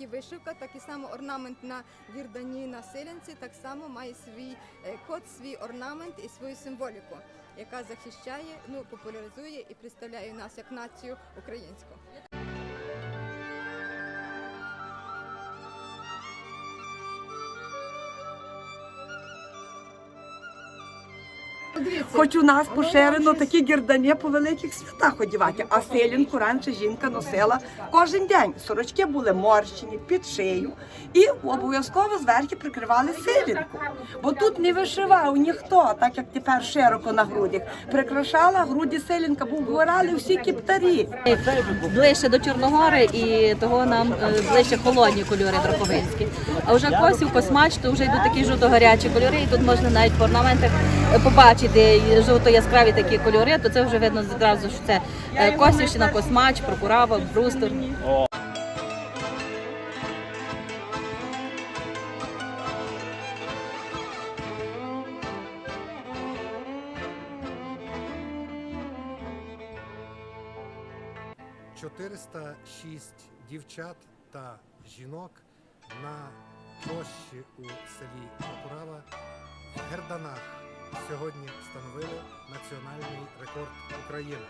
і вишивка, так і само орнамент на вірдані на силянці так само має свій е, код, свій орнамент і свою символіку, яка захищає, ну популяризує і представляє нас як націю українську. Хоч у нас поширено такі гірдані по великих святах одівати, а селінку раніше жінка носила кожен день. Сорочки були морщені, під шию і обов'язково зверху прикривали силінку. Бо тут не вишивав ніхто, так як тепер широко на грудях. Прикрашала груді силінка, бо вбирали всі кіптарі. ближче до Чорногори і того нам е, ближче холодні кольори драковинські. А вже косів, космач, то вже йдуть такі жовто-гарячі кольори, і тут можна навіть по орнаментах е, побачити жовто-яскраві такі кольори, то це вже видно зразу, що це е, Косівщина, космач, прокурава, брустер. – 406 дівчат та жінок на площі у селі Прокурава в Герданах сьогодні встановили національний рекорд України.